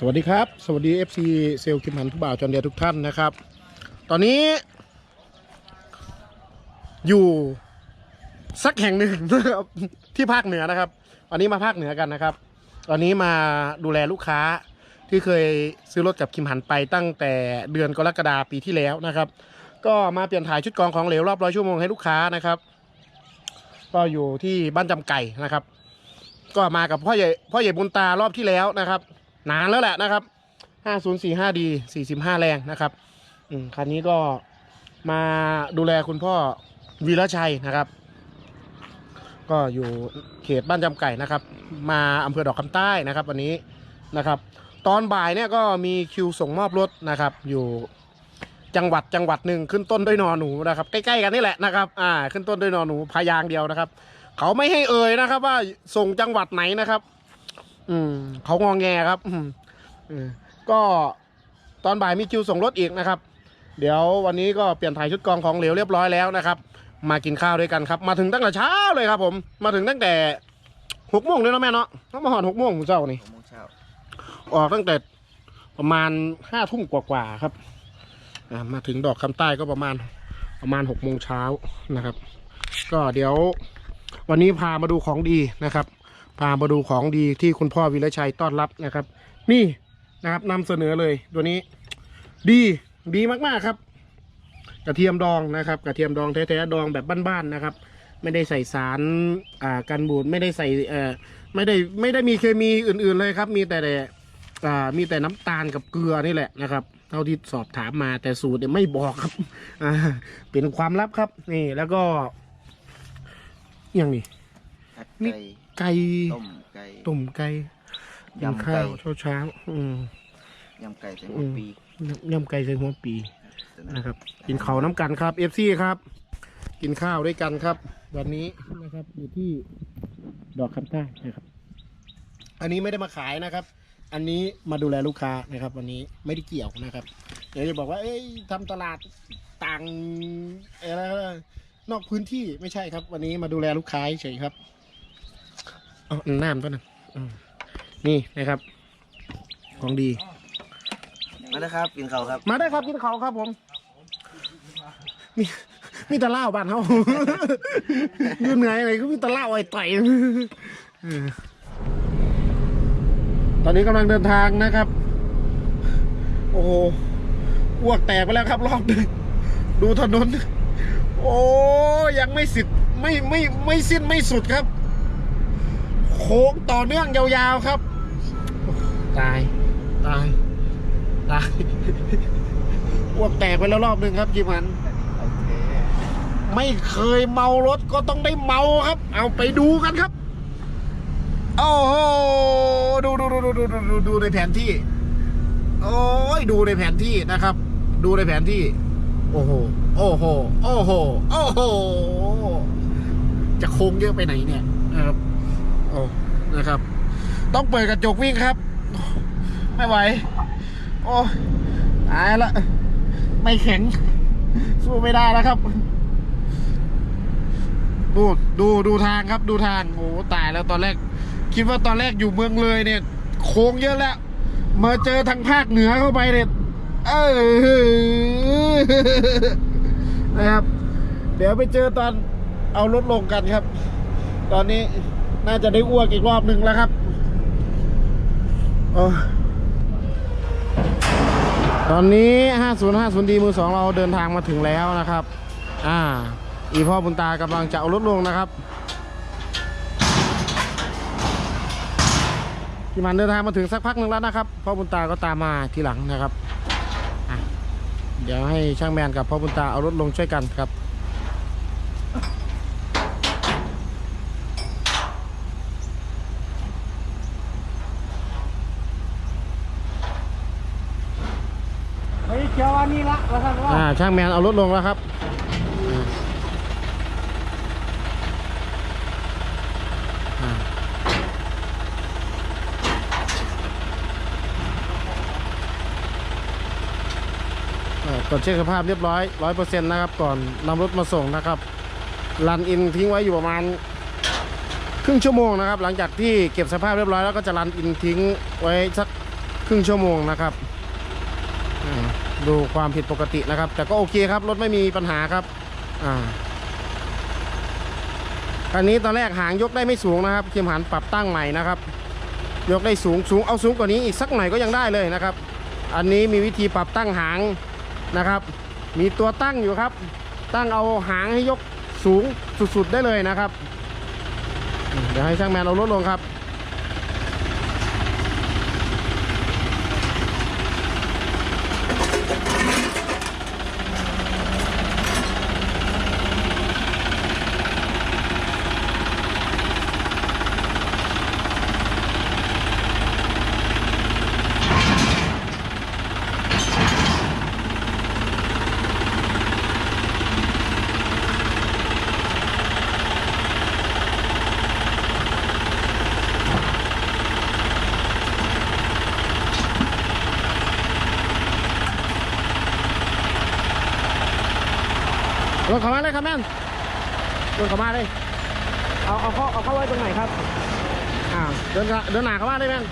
สวัสดีครับ สวัสดี FC เซลคิมหันทุบ่าวจอนเดียทุกท่านนะครับ ตอนนี้ อยู่สักแห่งหนึ่งนะครับที่ภาคเหนือนะครับ วันนี้มาภาคเหนือกันนะครับ ตอนนี้มาดูแลลูกค้าที่เคยซื้อรถกับคิมหันไปตั้งแต่เดือนกรกฎาปีที่แล้วนะครับ ก็มาเปลี่ยนถ่ายชุดกองของเหลวรอบร้อยชั่วโมงให้ลูกค้านะครับ ก็อยู่ที่บ้านจำไก่นะครับ ก็มากับพ่อใหญ่พ่อใหญ่บุญตารอบที่แล้วนะครับ นานแล้วแหละนะครับ 5045D 45 แรงนะครับอืคันนี้ก็มาดูแลคุณพ่อวีรชัยนะครับ ก็อยู่เขตบ้านจำไก่นะครับ มาอำเภอดอกคำใต้นะครับ วันนี้นะครับ ตอนบ่ายเนี่ยก็มีคิวส่งมอบรถนะครับ อยู่จังหวัดจังหวัดหนึ่งขึ้นต้นด้วยนอหนูนะครับใกล้ๆกันนี่แหละนะครับ อ่า ขึ้นต้นด้วยนอหนูพายางเดียวนะครับ เขาไม่ให้เอ่ยนะครับ ว่าส่งจังหวัดไหนนะครับ อืมเขางองแงครับอืมอืมก็ตอนบ่ายมีคิวส่งรถอีกนะครับ เดี๋ยววันนี้ก็เปลี่ยนถ่ายชุดกรองของเหลวเรียบร้อยแล้วนะครับ มากินข้าวด้วยกันครับ มาถึงตั้งแต่เช้าเลยครับ ผม มาถึงตั้งแต่หกโมงเลยเนาะแม่เนาะต้องมาหอนหกโมงเจ้านี่หกโมงเช้าออกตั้งแต่ประมาณห้าทุ่มกว่าๆครับอ่ามาถึงดอกคำใต้ก็ประมาณประมาณหกโมงเช้านะครับ ก็เดี๋ยววันนี้พามาดูของดีนะครับ พามาดูของดีที่คุณพ่อวิรชัยต้อนรับนะครับ นี่นะครับนำเสนอเลยตัวนี้ ดีดีมากๆครับ กระเทียมดองนะครับ กระเทียมดองแท้ๆดองแบบบ้านๆนะครับ ไม่ได้ใส่สารอ่ากันบูดไม่ได้ใส่เอ่อไม่ได้ไม่ได้มีเคมีอื่นๆเลยครับ มีแต่อ่ามีแต่น้ำตาลกับเกลือนี่แหละนะครับเท่าที่สอบถามมาแต่สูตรเนี่ยไม่บอกครับอ่าเป็นความลับครับ นี่แล้วก็อย่างนี้ผัดนี่ไก่ ไก่ต้มไก่ต้มไก่กินยำข้าไก่วเช้าเช้าๆอืมยำไก่ใส่อืหัวมปียำไก่ใส่หัวปีนะครับ กินข้าวน้ำกันครับเอฟซีครับ กินข้าวด้วยกันครับ วันนี้นะครับอยู่ที่ดอกคำใต้นะครับ อันนี้ไม่ได้มาขายนะครับ อันนี้มาดูแลลูกค้านะครับ วันนี้ไม่ได้เกี่ยวนะครับ เดี๋ยวจะบอกว่า เอ้ยทำตลาดต่างอะไรนะนอกพื้นที่ไม่ใช่ครับ วันนี้มาดูแลลูกค้าเฉยๆครับ เอาน้ำตัวนึงอืมนี่นะครับ ของดี มาแล้วครับกินข้าวครับมาได้ครับกินเขาวครับผม มีมีแตะล่าวบ้านเขา อยู่เหนื่อยอะไรก็มีแตะล่าวไอ้ต่อยเออตอนนี้กำลังเดินทางนะครับ โอ้โหอ้วกแตกไปแล้วครับรอบหนึงดูถนน โอ้ยังไม่สิทธิ์ไม่ไม่ไม่สิ้นไม่สุดครับ โค้งต่อเนื่องยาวๆครับ ตาย ตาย ตายพวกแตกไปแล้วรอบหนึ่งครับจิมัน ไม่เคยเมารถก็ต้องได้เมาครับ เอาไปดูกันครับ โอ้โห ดูดูดูดูดูดูดูในแผนที่ โอ้ยดูในแผนที่นะครับ ดูในแผนที่ โอ้โห โอ้โห โอ้โห โอ้โห จะโค้งเยอะไปไหนเนี่ยนะครับ นะครับ ต้องเปิดกระจกวิ่งครับ ไม่ไหว โอ้ตายละ ไม่แข็ง สู้ไม่ได้แล้วครับ ดูดูดูทางครับดูทาง โอ้ตายแล้วตอนแรก คิดว่าตอนแรกอยู่เมืองเลยเนี่ย โค้งเยอะแล้ว มาเจอทางภาคเหนือเข้าไปเนี่ยเออนะครับ เดี๋ยวไปเจอตอนเอารถลงกันครับ ตอนนี้ น่าจะได้อ้วกอีกรอบหนึ่งแล้วครับอตอนนี้ 5050D มือสองเราเดินทางมาถึงแล้วนะครับ อ่า อีพ่อบุญตากำลังจะเอารถลงนะครับพี่มันเดินทางมาถึงสักพักหนึ่งแล้วนะครับ พ่อบุญตาก็ตามมาทีหลังนะครับ เดี๋ยวให้ช่างแมนกับพ่อบุญตาเอารถลงช่วยกันครับ เฮ้ยเชียวอันนี้ละว่าท่านว่า อ่า ช่างแมนเอารถลงแล้วครับอ่อ่าตรวจเช็คสภาพเรียบร้อยร้อยเปอร์เซ็นต์นะครับ ก่อนนำรถมาส่งนะครับรันอินทิ้งไว้อยู่ประมาณครึ่งชั่วโมงนะครับ หลังจากที่เก็บสภาพเรียบร้อยแล้วก็จะรันอินทิ้งไว้สักครึ่งชั่วโมงนะครับอ่า ดูความผิดปกตินะครับ แต่ก็โอเคครับ รถไม่มีปัญหาครับ อ่าคันนี้ตอนแรกหางยกได้ไม่สูงนะครับเคิมหันปรับตั้งใหม่นะครับ ยกได้สูงสูงเอาสูงกว่านี้อีกสักหน่อยก็ยังได้เลยนะครับ อันนี้มีวิธีปรับตั้งหางนะครับ มีตัวตั้งอยู่ครับ ตั้งเอาหางให้ยกสูงสุดๆได้เลยนะครับ เดี๋ยวให้ช่างแมนเอารถลงครับ รถเข้ามาเลยครับแม่นรถเข้ามาเลย เอาเอาเข้าเอาเข้าไว้ตรงไหนครับ อ่า เดินเดินหนาเข้ามาเลยแม่น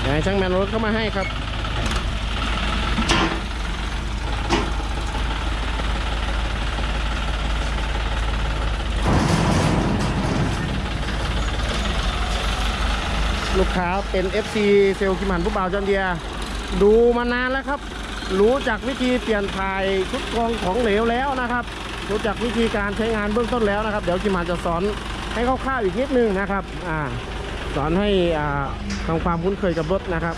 เดี๋ยวให้ช่างแมนรถเข้ามาให้ครับลูกค้าเป็น FC เซลล์คิมันผู้บ่าวจอนเดีย ดูมานานแล้วครับ รู้จักวิธีเปลี่ยนถ่ายชุดกรองของเหลวแล้วนะครับ รู้จักวิธีการใช้งานเบื้องต้นแล้วนะครับ เดี๋ยวคิมหันจะสอนให้คร่าวๆอีกนิดนึงนะครับอ่าสอนให้อ่าทำความคุ้นเคยกับรถนะครับ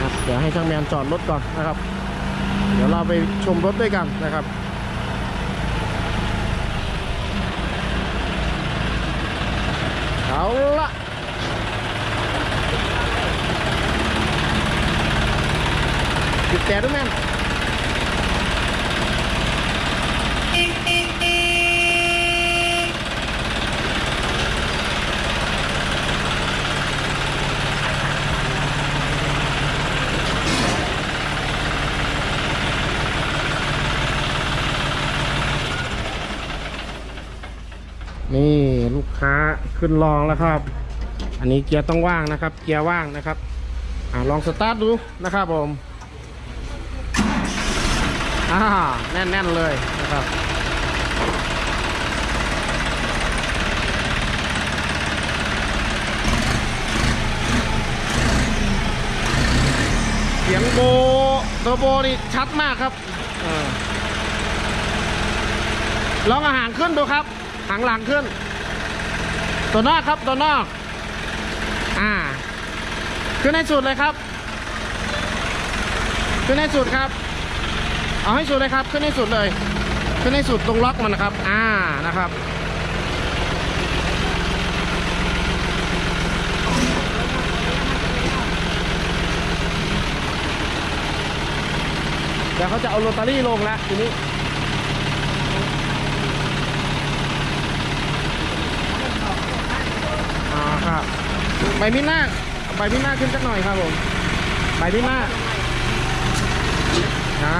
ครับเดี๋ยวให้ช่างแมนจอดรถก่อนนะครับ เดี๋ยวเราไปชมรถด้วยกันนะครับเอาละ หยุดแต่ด้วยแม่นนี่ลูกค้าขึ้นลองแล้วครับ อันนี้เกียร์ต้องว่างนะครับ เกียร์ว่างนะครับ อ่าลองสตาร์ทดูนะครับผม อ่าแน่น ๆ เลยนะครับเสียงโบเทอร์โบนี่ชัดมากครับออลองอาหางขึ้นดูครับ หางหลังขึ้น ตัวนอกครับตัวนอก อ่า ขึ้นให้สุดเลยครับ ขึ้นให้สุดครับ เอาให้สุดเลยครับ ขึ้นให้สุดเลย ขึ้นให้สุดตรงล็อกมันนะครับ อ่านะครับเดี๋ยวเขาจะเอาโรตารี่ลงแล้วทีนี้อ่าครับใบมิหน้าใบมิหน้าขึ้นสักหน่อยครับผมใบมิหน้า อ่า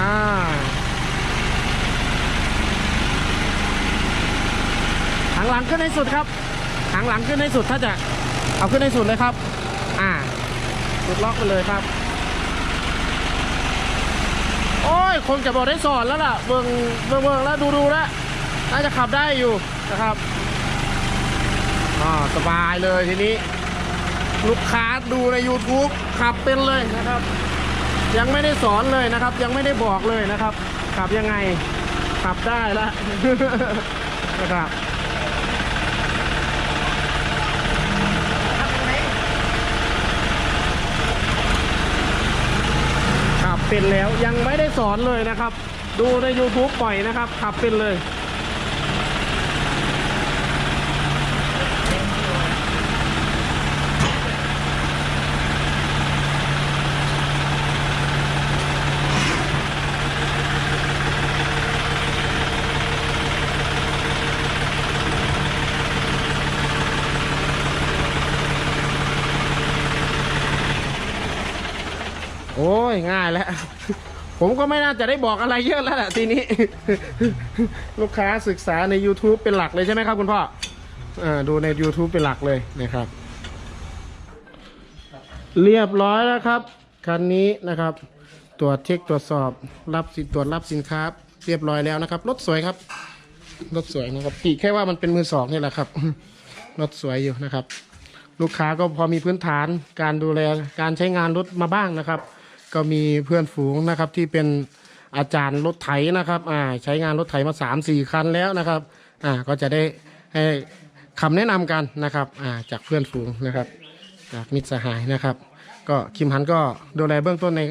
หางหลังขึ้นให้สุดครับหางหลังขึ้นให้สุดถ้าจะเอาขึ้นให้สุดเลยครับ อ่าสุดล็อกไปเลยครับ โอ้ยคงจะบอกได้สอนแล้วล่ะเบิงเบิงเบิงแล้วดูดูแล้วน่าจะขับได้อยู่นะครับอ่าสบายเลยทีนี้ ลูกค้าดูใน YouTube ขับเป็นเลยนะครับ ยังไม่ได้สอนเลยนะครับ ยังไม่ได้บอกเลยนะครับ ขับยังไง ขับได้ล้วนะครับขับเป็นแล้วยังไม่ได้สอนเลยนะครับ ดูใน YouTube ปล่อยนะครับ ขับเป็นเลย ยง่ายแล้ว ผมก็ไม่น่าจะได้บอกอะไรเยอะแล้วแหละทีนี้ ลูกค้าศึกษาใน YouTube เป็นหลักเลยใช่ไหมครับคุณพ่ออดูใน YouTube เป็นหลักเลยนะครับ เรียบร้อยแล้วครับ คันนี้นะครับ ตรวจเช็คตรวจสอบรับสิตรวจรับสินค้า เรียบร้อยแล้วนะครับรถสวยครับรถสวยนะครับตีแค่ว่ามันเป็นมือสองนี่แหละครับรถสวยอยู่นะครับ ลูกค้าก็พอมีพื้นฐานการดูแลการใช้งานรถมาบ้างนะครับ ก็มีเพื่อนฝูงนะครับที่เป็นอาจารย์รถไถนะครับอ่าใช้งานรถไถมา3ามสี่คันแล้วนะครับอ่าก็จะได้ให้คำแนะนำกันนะครับอ่าจากเพื่อนฝูงนะครับจากมิตรสหายนะครับ ก็คิมหันก็ดูแลเบื้องต้นใน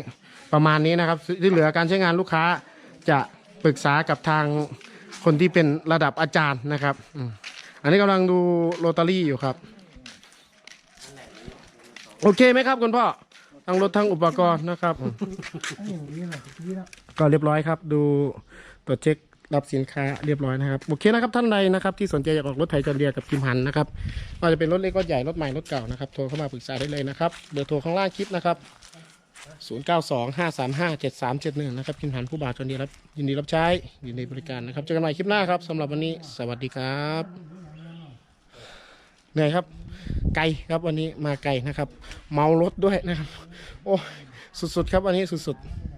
ประมาณนี้นะครับที่เหลือการใช้งานลูกค้าจะปรึกษากับทางคนที่เป็นระดับอาจารย์นะครับอันนี้กำลังดูโรตารี่อยู่ครับ โอเคไหมครับคุณพ่อ ทั้งรถทั้งอุปกรณ์นะครับอืมก็เรียบร้อยครับ ดูตรวจเช็ครับสินค้าเรียบร้อยนะครับโอเคนะครับท่านใดนะครับ ที่สนใจอยากออกรถไถจอนเดียกับคิมหันนะครับว่าจะเป็นรถเล็กรถใหญ่รถใหม่รถเก่านะครับโทรเข้ามาปรึกษาได้เลยนะครับเบอร์โทรข้างล่างคลิปนะครับ 0 9 2 5 3 5 7 3 7 1 นะครับคิมหันผู้บ่าวจอนเดียรับยินดีรับใช้ยินดีบริการนะครับเจอกันใหม่คลิปหน้าครับสำหรับวันนี้สวัสดีครับ เหนื่อยครับ ไกลครับวันนี้มาไกลนะครับ เมารถด้วยนะครับ โอ้สุดๆครับวันนี้สุดๆ